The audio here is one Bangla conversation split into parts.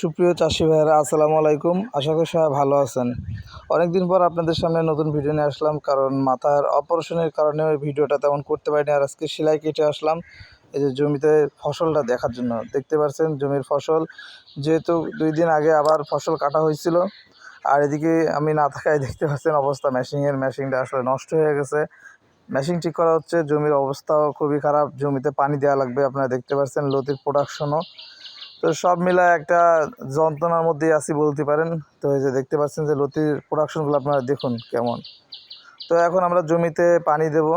সুপ্রিয় চাষি ভাইয়েরা, আসসালামু আলাইকুম। আশা করি সবাই ভালো আছেন। অনেকদিন পর আপনাদের সামনে নতুন ভিডিও নিয়ে আসলাম, কারণ মাথার অপারেশনের কারণে ওই ভিডিওটা তেমন করতে পারিনি, আর আজকে সেলাই কেটে আসলাম। এই যে জমিতে ফসলটা দেখার জন্য, দেখতে পাচ্ছেন জমির ফসল। যেহেতু দুই দিন আগে আবার ফসল কাটা হয়েছিল, আর এদিকে আমি না থাকায় দেখতে পাচ্ছেন অবস্থা মেশিনের মেশিনটা আসলে নষ্ট হয়ে গেছে। মেশিন ঠিক করা হচ্ছে, জমির অবস্থাও খুবই খারাপ, জমিতে পানি দেওয়া লাগবে, আপনারা দেখতে পাচ্ছেন লতির প্রোডাকশনও তো সব মিলায় একটা যন্ত্রণার মধ্যেই আছি বলতে পারেন। তো এই যে দেখতে পাচ্ছেন যে লতির প্রোডাকশনগুলো আপনারা দেখুন কেমন। তো এখন আমরা জমিতে পানি দেব।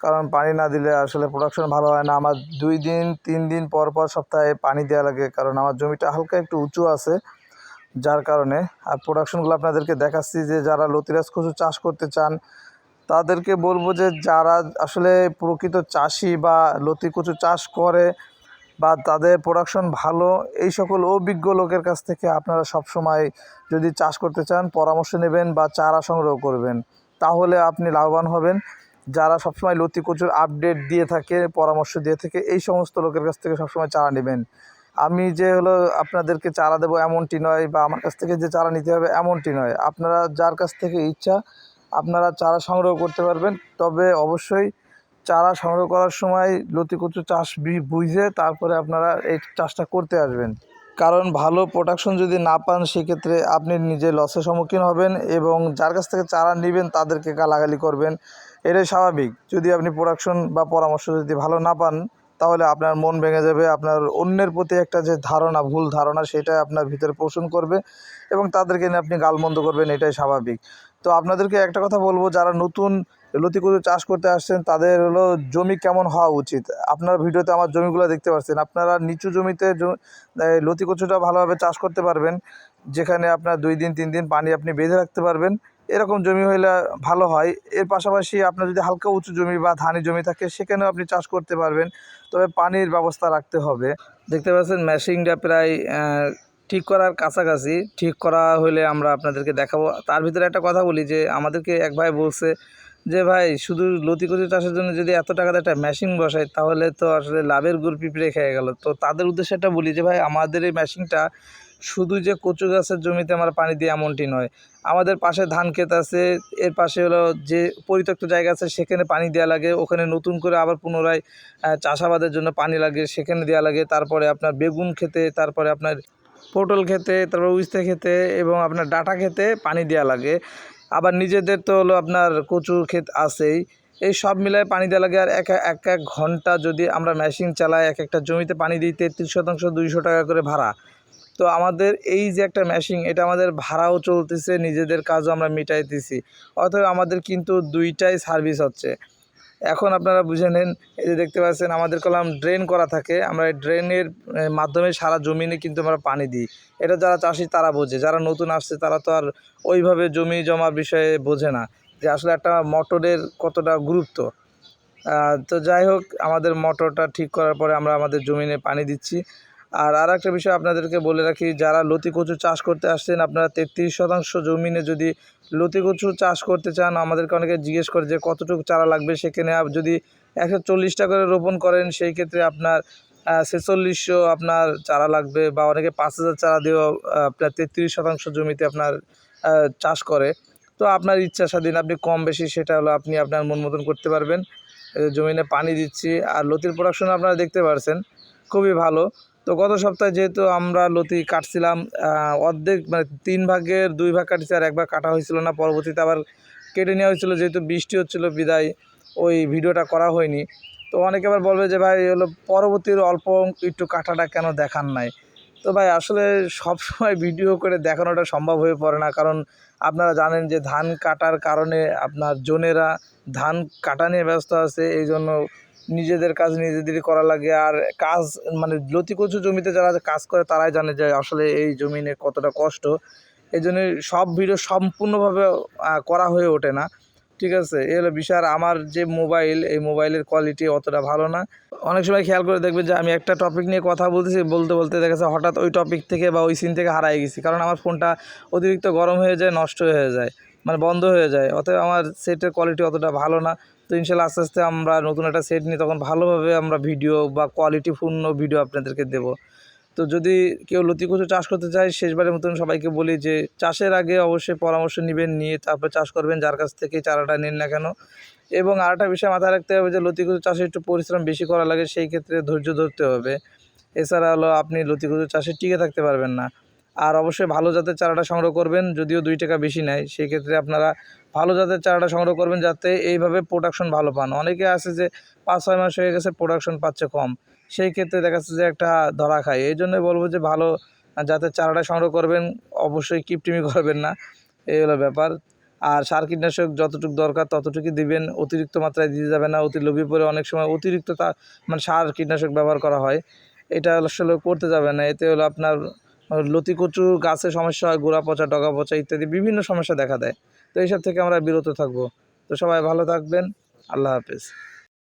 কারণ পানি না দিলে আসলে প্রোডাকশন ভালো হয় না। আমার দুই দিন, তিন দিন পর পর সপ্তাহে পানি দেওয়া লাগে। কারণ আমার জমিটা হালকা একটু উঁচু আছে, যার কারণে। আর প্রোডাকশনগুলো আপনাদেরকে দেখাচ্ছি যে যারা লতিরাজ কচু চাষ করতে চান, তাদেরকে বলব যে যারা আসলে প্রকৃত চাষি বা লতি কচু চাষ করে বা তাদের প্রোডাকশন ভালো, এই সকল অভিজ্ঞ লোকের কাছ থেকে আপনারা সব সময় যদি চাষ করতে চান, পরামর্শ নেবেন বা চারা সংগ্রহ করবেন, তাহলে আপনি লাভবান হবেন। যারা সবসময় লতি কচুর আপডেট দিয়ে থাকে, পরামর্শ দিয়ে থাকে, এই সমস্ত লোকের কাছ থেকে সবসময় চারা নেবেন। আমি যে হলো আপনাদেরকে চারা দেবো এমনটি নয় বা আমার কাছ থেকে যে চারা নিতে হবে এমনটি নয়। আপনারা যার কাছ থেকে ইচ্ছা, আপনারা চারা সংগ্রহ করতে পারবেন। তবে অবশ্যই চারা সংগ্রহ করার সময় লতি কচু চাষ বুঝে তারপরে আপনারা এই চাষটা করতে আসবেন। কারণ ভালো প্রোডাকশন যদি না পান, সেক্ষেত্রে আপনি নিজে লসের সম্মুখীন হবেন এবং যার কাছ থেকে চারা নেবেন তাদেরকে গালাগালি করবেন। এটাই স্বাভাবিক। যদি আপনি প্রোডাকশন বা পরামর্শ যদি ভালো না পান, তাহলে আপনার মন ভেঙে যাবে, আপনার অন্যের প্রতি একটা যে ধারণা, ভুল ধারণা সেটা আপনার ভিতরে পোষণ করবে এবং তাদেরকে নিয়ে আপনি গালমন্দ করবেন, এটাই স্বাভাবিক। তো আপনাদেরকে একটা কথা বলব, যারা নতুন লতি কচু চাষ করতে আসছেন, তাদের হলো জমি কেমন হওয়া উচিত? আপনার ভিডিওতে আমার জমিগুলো দেখতে পাচ্ছেন আপনারা নিচু জমিতে জ- এই লতি কচুটা ভালোভাবে চাষ করতে পারবেন, যেখানে আপনার দুই দিন, তিন দিন পানি আপনি বেঁধে রাখতে পারবেন। এরকম জমি হইলে ভালো হয়। এর পাশাপাশি আপনার যদি হালকা উঁচু জমি বা ধানি জমি থাকে, সেখানেও আপনি চাষ করতে পারবেন। তবে পানির ব্যবস্থা রাখতে হবে। দেখতে পাচ্ছেন ম্যাশিংটা প্রায় ঠিক করার কাছাকাছি, ঠিক করা হলে আমরা আপনাদেরকে দেখাবো। তার ভিতরে একটা কথা বলি যে, আমাদেরকে এক ভাই বলছে যে, ভাই, শুধু লতি চাষের জন্য যদি এত টাকাতে একটা মেশিন বসাই, তাহলে তো আসলে লাভের গুড় পিঁপড়ে খেয়ে গেল। তো তাদের উদ্দেশ্যে একটা বলি যে, ভাই, আমাদের এই মেশিনটা শুধু যে কচু গাছের জমিতে আমরা পানি দিই এমনটি নয়। আমাদের পাশে ধান ক্ষেত আছে, এর পাশে হলো যে পরিত্যক্ত জায়গা আছে, সেখানে পানি দেওয়া লাগে। ওখানে নতুন করে আবার পুনরায় চাষাবাদের জন্য পানি লাগে, সেখানে দেওয়া লাগে। তারপরে আপনার বেগুন খেতে তারপরে আপনার পটল খেতে, তারপর উস্তে খেতে এবং আপনার ডাটা খেতে পানি দেওয়া লাগে। আবার নিজেদের তো হলো আপনার কচুর ক্ষেত আছেই। এই সব মিলায় পানি দেওয়া লাগে আর এক এক এক ঘণ্টা যদি আমরা মেশিন চালাই, এক একটা জমিতে পানি দিই, তেত্রিশ শতাংশ দুইশো টাকা করে ভাড়া। তো আমাদের এই যে একটা মেশিন, এটা আমাদের ভাড়াও চলতেছে, নিজেদের কাজও আমরা মিটাইতেছি। অতএব আমাদের কিন্তু দুইটাই সার্ভিস হচ্ছে। এখন আপনারা বুঝে নেন, এই যে দেখতে পাচ্ছেন আমাদের কলাম ড্রেন করা থাকে। আমরা এই ড্রেনের মাধ্যমে সারা জমিনে কিন্তু আমরা পানি দিই। এটা যারা চাষি তারা বোঝে, যারা নতুন আসছে তারা তো আর ওইভাবে জমি জমা বিষয়ে বোঝে না যে আসলে একটা মোটরের কতটা গুরুত্ব। তো যাই হোক, আমাদের মোটরটা ঠিক করার পরে আমরা আমাদের জমিনে পানি দিচ্ছি। আর আর একটা বিষয় আপনাদেরকে বলে রাখি, যারা লতি কচু চাষ করতে আসছেন, আপনারা তেত্রিশ শতাংশ জমিনে যদি লতি কচু চাষ করতে চান, আমাদেরকে অনেকে জিজ্ঞেস করে যে কতটুকু চারা লাগবে সেখানে যদি একশো চল্লিশটা করে রোপণ করেন, সেই ক্ষেত্রে আপনার ছেচল্লিশশো আপনার চারা লাগবে বা অনেকে পাঁচ হাজার চারা দিয়েও আপনার তেত্রিশ শতাংশ জমিতে আপনার চাষ করে। তো আপনার ইচ্ছা স্বাধীন, আপনি কম বেশি সেটা হলো আপনি আপনার মন মতন করতে পারবেন। জমিনে পানি দিচ্ছি, আর লতির প্রোডাকশন আপনারা দেখতে পারছেন, খুবই ভালো। তো গত সপ্তাহে যেহেতু আমরা লতি কাটছিলাম অর্ধেক মানে তিন ভাগের দুই ভাগ কাটছি আর এক ভাগ কাটা হয়েছিল না, পরবর্তীতে আবার কেটে নেওয়া হয়েছিল, যেহেতু বৃষ্টি হচ্ছিল বিদায়, ওই ভিডিওটা করা হয়নি। তো অনেকে আবার বলবে যে ভাই হলো পরবর্তীর অল্প একটু কাটাটা কেন দেখান নাই? তো ভাই, আসলে সব সময় ভিডিও করে দেখানোটা সম্ভব হয়ে পড়ে না, কারণ আপনারা জানেন যে ধান কাটার কারণে আপনার জনেরা ধান কাটা নিয়ে ব্যস্ত আছে এই জন্য নিজেদের কাজ নিজেদেরই করা লাগে আর কাজ মানে লতি কচু জমিতে যারা কাজ করে তারাই জানে যে আসলে এই জমিনে কতটা কষ্ট। এই জন্য সব ভিডিও সম্পূর্ণভাবে করা হয়ে ওঠে না। ঠিক আছে এ হলো বিষয়। আর আমার যে মোবাইল, এই মোবাইলের কোয়ালিটি অতটা ভালো না। অনেক সময় খেয়াল করে দেখবেন যে আমি একটা টপিক নিয়ে কথা বলতেছি, বলতে বলতে দেখা যাচ্ছে হঠাৎ ওই টপিক থেকে বা ওই সিন থেকে হারাই গেছি। কারণ আমার ফোনটা অতিরিক্ত গরম হয়ে যায়, নষ্ট হয়ে যায় মানে বন্ধ হয়ে যায়। অতএব আমার সেটের কোয়ালিটি অতটা ভালো না। তো ইনশাল্লাহ আস্তে আস্তে আমরা নতুন একটা সেট নিই তখন ভালোভাবে আমরা ভিডিও বা কোয়ালিটিপূর্ণ ভিডিও আপনাদেরকে দেবো। তো যদি কেউ লতি কচু চাষ করতে চায়, শেষবারের মতন সবাইকে বলি যে চাষের আগে অবশ্যই পরামর্শ নেবেন, নিয়ে তারপর চাষ করবেন, যার কাছ থেকে চারাটা নিন না কেন। এবং আরেকটা বিষয় মাথায় রাখতে হবে যে লতি কচু চাষে একটু পরিশ্রম বেশি করা লাগে, সেই ক্ষেত্রে ধৈর্য ধরতে হবে। এছাড়া হলো আপনি লতি কচু চাষে টিকে থাকতে পারবেন না। আর অবশ্যই ভালো জাতের চারাটা সংগ্রহ করবেন, যদিও দুই টাকা বেশি নেয় সেই ক্ষেত্রে আপনারা ভালো জাতের চারাটা সংগ্রহ করবেন যাতে এইভাবে প্রোডাকশন ভালো পান। অনেকে আছে যে পাঁচ, ছয় মাস হয়ে গেছে প্রোডাকশন পাচ্ছে কম, সেই ক্ষেত্রে দেখা যাচ্ছে যে একটা ধরা খায়। এই জন্যই বলব যে ভালো জাতের চারাটা সংগ্রহ করবেন, অবশ্যই কিপটিমি করবেন না, এই হলো ব্যাপার। আর সার কীটনাশক যতটুকু দরকার ততটুকুই দিবেন, অতিরিক্ত মাত্রায় দিতে যাবে না, অতি লোভী পরে অনেক সময় অতিরিক্ত তা মানে সার কীটনাশক ব্যবহার করা হয়। এটা আসলে করতে যাবে না, এতে হলো আপনার লতি কচু গাছে সমস্যা হয়, গোড়া পচা, ডগা পচা ইত্যাদি বিভিন্ন সমস্যা দেখা দেয়। তো এইসব থেকে আমরা বিরত থাকব। তো সবাই ভালো থাকবেন। আল্লাহ হাফেজ।